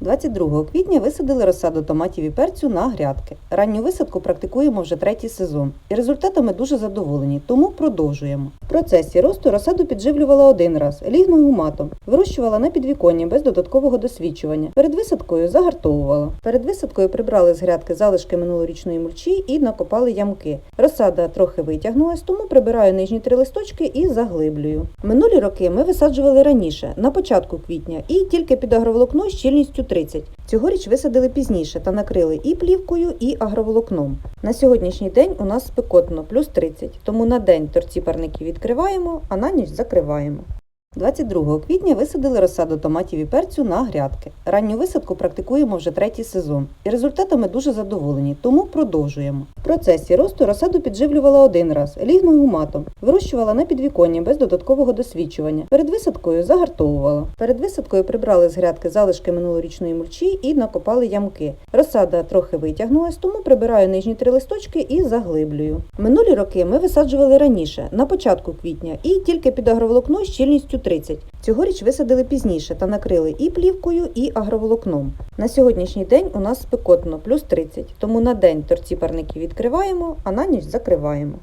22 квітня висадили розсаду томатів і перцю на грядки. Ранню висадку практикуємо вже третій сезон, і результатами дуже задоволені, тому продовжуємо. Процесі росту розсаду підживлювала один раз лігногуматом, вирощувала на підвіконні без додаткового досвідчування. Перед висадкою загартовувала. Перед висадкою прибрали з грядки залишки минулорічної мульчі і накопали ямки. Розсада трохи витягнулась, тому прибираю нижні три листочки і заглиблюю. Минулі роки ми висаджували раніше, на початку квітня, і тільки під агроволокно з щільністю 30. Цьогоріч висадили пізніше та накрили і плівкою, і агроволокном. На сьогоднішній день у нас спекотно плюс 30, тому на день торці парники відкриваємо, а на ніч закриваємо. 22 квітня висадили розсаду томатів і перцю на грядки. Ранню висадку практикуємо вже третій сезон, і результатами дуже задоволені, тому продовжуємо. В процесі росту розсаду підживлювала один раз лігногуматом, вирощувала на підвіконні без додаткового досвідчування. Перед висадкою загартовувала. Перед висадкою прибрали з грядки залишки минулорічної мульчі і накопали ямки. Розсада трохи витягнулась, тому прибираю нижні три листочки і заглиблюю. Минулі роки ми висаджували раніше, на початку квітня, і тільки під агроволокно щільністю 30. Цьогоріч висадили пізніше та накрили і плівкою, і агроволокном. На сьогоднішній день у нас спекотно плюс 30, тому на день торці парники відкриваємо, а на ніч закриваємо.